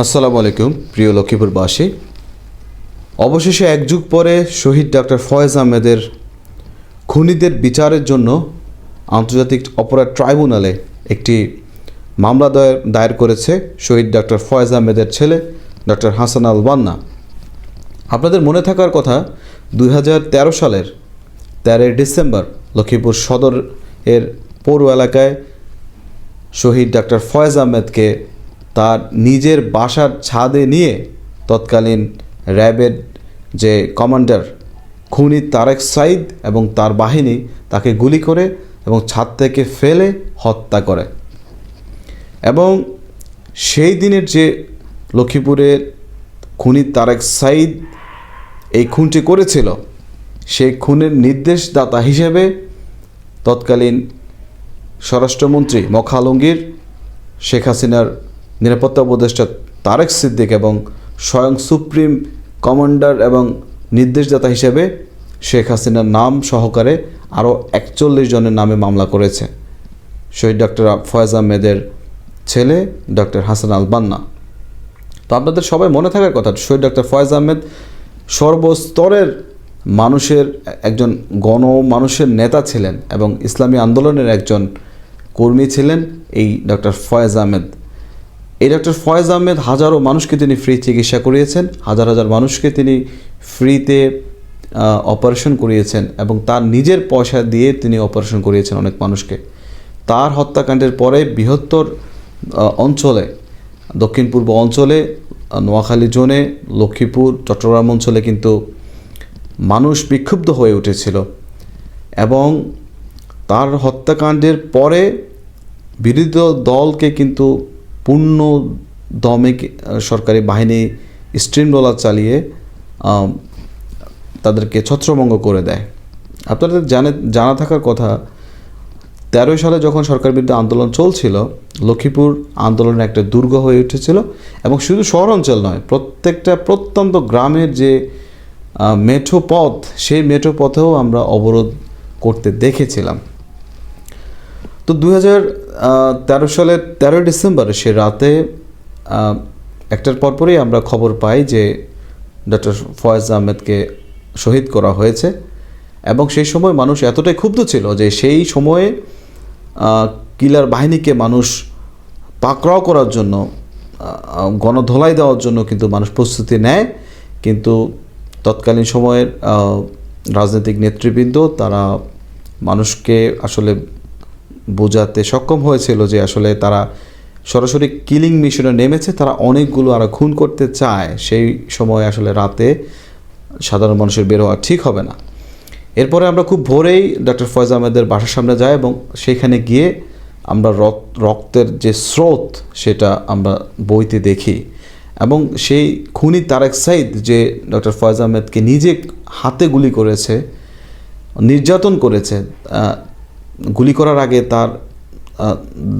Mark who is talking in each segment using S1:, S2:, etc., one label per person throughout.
S1: আসসালামু আলাইকুম, প্রিয় লক্ষ্মীপুরবাসী। অবশেষে এক যুগ পরে শহীদ ডক্টর ফয়েজ আহমেদের খুনিদের বিচারের জন্য আন্তর্জাতিক অপরাধ ট্রাইব্যুনালে একটি মামলা দায়ের দায়ের করেছে শহীদ ডক্টর ফয়েজ আহমেদের ছেলে ডক্টর হাসান আল বান্না। আপনাদের মনে থাকার কথা দু হাজার তেরো সালের তেরোই ডিসেম্বর লক্ষ্মীপুর সদর এর পৌর এলাকায় শহীদ ডক্টর ফয়েজ আহমেদকে তার নিজের বাসার ছাদে নিয়ে তৎকালীন র্যাবের যে কমান্ডার খুনি তারেক সাইদ এবং তার বাহিনী তাকে গুলি করে এবং ছাদ থেকে ফেলে হত্যা করে। এবং সেই দিনের যে লক্ষ্মীপুরের খুনি তারেক সাইদ এই খুনটি করেছিল, সেই খুনের নির্দেশদাতা হিসেবে তৎকালীন স্বরাষ্ট্রমন্ত্রী মখা আলমগীর শেখ হাসিনার নিরাপত্তা উপদেষ্টা তারেক সিদ্দিক এবং স্বয়ং সুপ্রিম কমান্ডার এবং নির্দেশদাতা হিসেবে শেখ হাসিনার নাম সহকারে আরও একচল্লিশ জনের নামে মামলা করেছে। শহীদ ডক্টর ফয়েজ আহমেদের ছেলে ডক্টর হাসান আল বান্না। তো আপনাদের সবাই মনে থাকার কথা, শহীদ ডক্টর ফয়েজ আহমেদ সর্বস্তরের মানুষের একজন গণ মানুষের নেতা ছিলেন এবং ইসলামী আন্দোলনের একজন কর্মী ছিলেন এই ডক্টর ফয়েজ আহমেদ। এই ডক্টর ফয়েজ আহমেদ হাজারো মানুষকে তিনি ফ্রি চিকিৎসা করিয়েছেন, হাজার হাজার মানুষকে তিনি ফ্রিতে অপারেশন করিয়েছেন এবং তার নিজের পয়সা দিয়ে তিনি অপারেশন করিয়েছেন অনেক মানুষকে। তার হত্যাকাণ্ডের পরে বৃহত্তর অঞ্চলে, দক্ষিণ পূর্ব অঞ্চলে, নোয়াখালী জোনে, লক্ষ্মীপুর, চট্টগ্রাম অঞ্চলে কিন্তু মানুষ বিক্ষুব্ধ হয়ে উঠেছিল এবং তার হত্যাকাণ্ডের পরে বিরোধী দলকে কিন্তু পূর্ণ দমে সরকারি বাহিনী স্ট্রিম রোলার চালিয়ে তাদেরকে ছত্রভঙ্গ করে দেয়। আপনাদের জানে, জানা থাকার কথা, তেরোই সালে যখন সরকার বিরুদ্ধে আন্দোলন চলছিল, লক্ষ্মীপুর আন্দোলনের একটা দুর্গ হয়ে উঠেছিল এবং শুধু শহর অঞ্চল নয়, প্রত্যেকটা প্রত্যন্ত গ্রামের যে মেঠো পথ, সেই মেঠো পথেও আমরা অবরোধ করতে দেখেছিলাম। তো দু তেরো সালের তেরোই ডিসেম্বর সে রাতে একটার পরপরই আমরা খবর পাই যে ডক্টর ফয়েজ আহমেদকে শহীদ করা হয়েছে। এবং সেই সময় মানুষ এতটাই ক্ষুব্ধ ছিল যে সেই সময়ে কিলার বাহিনীকে মানুষ পাকড়াও করার জন্য গণধোলাই দেওয়ার জন্য কিন্তু মানুষ প্রস্তুতি নেয়। কিন্তু তৎকালীন সময়ের রাজনৈতিক নেতৃবৃন্দ তারা মানুষকে আসলে বোঝাতে সক্ষম হয়েছিল যে আসলে তারা সরাসরি কিলিং মিশনে নেমেছে, তারা অনেকগুলো আরও খুন করতে চায়। সেই সময় আসলে রাতে সাধারণ মানুষের বের হওয়া ঠিক হবে না। এরপরে আমরা খুব ভোরেই ডক্টর ফয়জ আহমেদের বাসার সামনে যাই এবং সেখানে গিয়ে আমরা রক- রক্তের যে স্রোত সেটা আমরা বইতে দেখি। এবং সেই খুনি তারেক সাইদ যে ডক্টর ফয়জ আহমেদকে নিজে হাতে গুলি করেছে, নির্যাতন করেছে গুলি করার আগে তার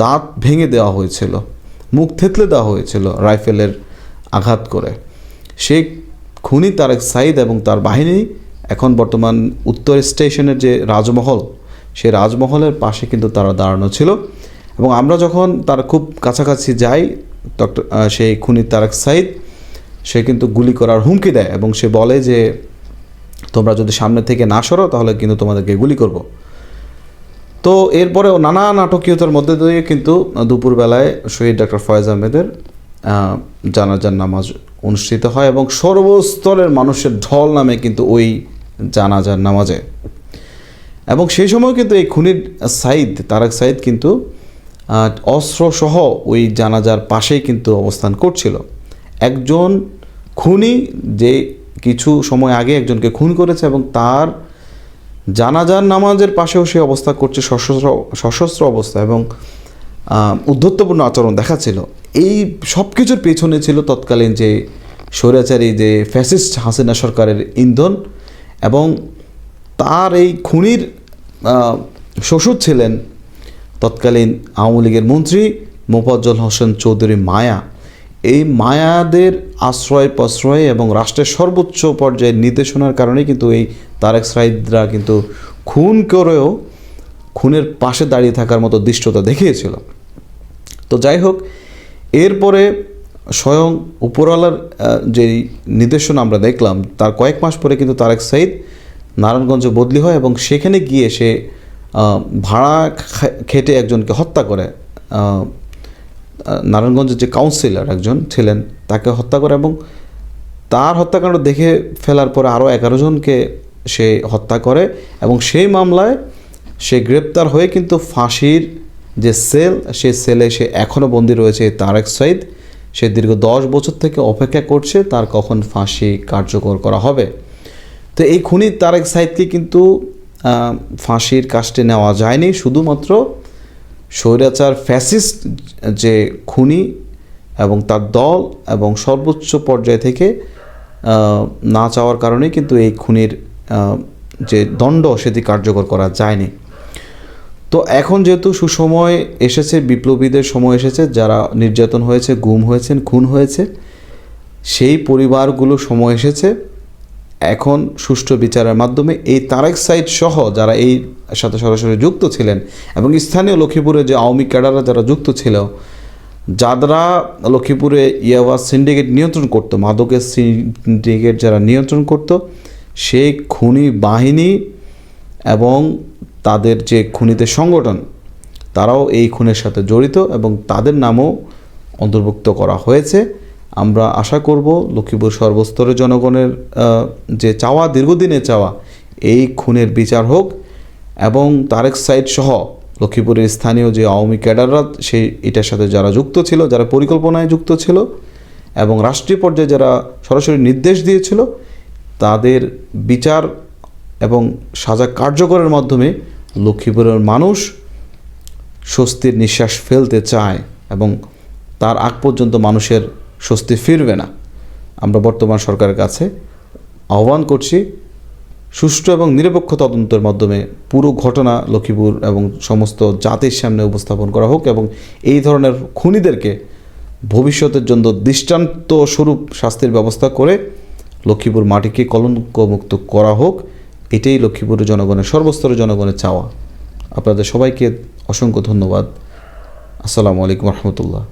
S1: দাঁত ভেঙে দেওয়া হয়েছিল, মুখ থেতলে দেওয়া হয়েছিল রাইফেলের আঘাত করে। সে খুনি তারেক সাইদ এবং তার বাহিনী এখন বর্তমান উত্তর স্টেশনের যে রাজমহল, সে রাজমহলের পাশে কিন্তু তারা দাঁড়ানো ছিল এবং আমরা যখন তার খুব কাছাকাছি যাই, ডক্টর সেই খুনি তারেক সাইদ, সে কিন্তু গুলি করার হুমকি দেয় এবং সে বলে যে, তোমরা যদি সামনে থেকে না সরো, তাহলে কিন্তু তোমাদেরকে গুলি করব। তো এরপরেও নানা নাটকীয়তার মধ্যে দিয়ে কিন্তু দুপুরবেলায় শহীদ ডাক্তার ফয়েজ আহমেদের জানাজার নামাজ অনুষ্ঠিত হয় এবং সর্বস্তরের মানুষের ঢল নামে কিন্তু ওই জানাজার নামাজে। এবং সেই সময় কিন্তু এই খুনির সাইদ তারাক সাইদ কিন্তু অস্ত্রসহ ওই জানাজার পাশেই কিন্তু অবস্থান করছিল। একজন খুনি যে কিছু সময় আগে একজনকে খুন করেছে এবং তার জানাজার নামাজের পাশেও সে অবস্থা করছে সশস্ত্র সশস্ত্র অবস্থা এবং আহ, উদ্ধত্যপূর্ণ আচরণ দেখাচ্ছিল। এই সব কিছুর পেছনে ছিল তৎকালীন যে স্বৈরাচারী যে ফ্যাসিস্ট হাসিনা সরকারের ইন্ধন এবং তার এই খুনির শ্বশুর ছিলেন তৎকালীন আওয়ামী লীগের মন্ত্রী মোফাজ্জল হোসেন চৌধুরী মায়া। এই মায়াদের আশ্রয় প্রশ্রয় এবং রাষ্ট্রের সর্বোচ্চ পর্যায়ের নির্দেশনার কারণে কিন্তু এই তারেক সাইদরা কিন্তু খুন করেও খুনের পাশে দাঁড়িয়ে থাকার মতো দৃষ্টতা দেখিয়েছিল। তো যাই হোক, এরপরে স্বয়ং উপরওয়ালার যে নির্দেশনা আমরা দেখলাম, তার কয়েক মাস পরে কিন্তু তারেক সাইদ নারায়ণগঞ্জে বদলি হয় এবং সেখানে গিয়ে সে ভাড়া খেটে একজনকে হত্যা করে। নারায়ণগঞ্জের যে কাউন্সিলর একজন ছিলেন, তাকে হত্যা করে এবং তার হত্যাকাণ্ড দেখে ফেলার পরে আরও এগারো জনকে সে হত্যা করে এবং সেই মামলায় সে গ্রেপ্তার হয়ে কিন্তু ফাঁসির যে সেল সে সেলে সে এখনও বন্দী রয়েছে তারেক সাইদ সে দীর্ঘ দশ বছর থেকে অপেক্ষা করছে তার কখন ফাঁসি কার্যকর করা হবে। তো এই খুনি তারেক সাইদকে কিন্তু ফাঁসির কাস্টে নেওয়া যায়নি। শুধুমাত্র স্বৈরাচার ফ্যাসিস্ট যে খুনি এবং তার দল এবং সর্বোচ্চ পর্যায় থেকে না চাওয়ার কারণে কিন্তু এই খুনির যে দণ্ড সেটি কার্যকর করা যায়নি। তো এখন যেহেতু সুসময় এসেছে, বিপ্লবীদের সময় এসেছে, যারা নির্যাতন হয়েছে, গুম হয়েছেন, খুন হয়েছে, সেই পরিবারগুলো সময় এসেছে। এখন সুষ্ঠু বিচারের মাধ্যমে এই তারেক সাইড সহ যারা এই সাথে সরাসরি যুক্ত ছিলেন এবং স্থানীয় লক্ষ্মীপুরে যে আওয়ামী ক্যাডাররা যারা যুক্ত ছিল যারা লক্ষ্মীপুরে ইয়াবা সিন্ডিকেট নিয়ন্ত্রণ করতো, মাদকের সিন্ডিকেট যারা নিয়ন্ত্রণ করতো সেই খুনি বাহিনী এবং তাদের যে খুনিদের সংগঠন, তারাও এই খুনের সাথে জড়িত এবং তাদের নামও অন্তর্ভুক্ত করা হয়েছে। আমরা আশা করব লক্ষ্মীপুর সর্বস্তরের জনগণের যে চাওয়া, দীর্ঘদিনের চাওয়া, এই খুনের বিচার হোক এবং তারেক সাইড সহ লক্ষ্মীপুরের স্থানীয় যে আওয়ামী ক্যাডাররা সেই এটার সাথে যারা যুক্ত ছিল, যারা পরিকল্পনায় যুক্ত ছিল এবং রাষ্ট্রীয় পর্যায়ে যারা সরাসরি নির্দেশ দিয়েছিল তাদের বিচার এবং সাজা কার্যকরের মাধ্যমে লক্ষ্মীপুরের মানুষ স্বস্তির নিঃশ্বাস ফেলতে চায় এবং তার আগ পর্যন্ত মানুষের স্বস্তি ফিরবে না। আমরা বর্তমান সরকারের কাছে আহ্বান করছি, সুষ্ঠু এবং নিরপেক্ষ তদন্তের মাধ্যমে পুরো ঘটনা লক্ষ্মীপুর এবং সমস্ত জাতির সামনে উপস্থাপন করা হোক এবং এই ধরনের খুনিদেরকে ভবিষ্যতের জন্য দৃষ্টান্ত স্বরূপ শাস্তির ব্যবস্থা করে লক্ষ্মীপুর মাটিকে কলঙ্কমুক্ত করা হোক, এটাই লক্ষ্মীপুরের জনগণের সর্বস্তরের জনগণের চাওয়া। আপনাদের সবাইকে অসংখ্য ধন্যবাদ। আসসালামু আলাইকুম রহমতুল্লাহ।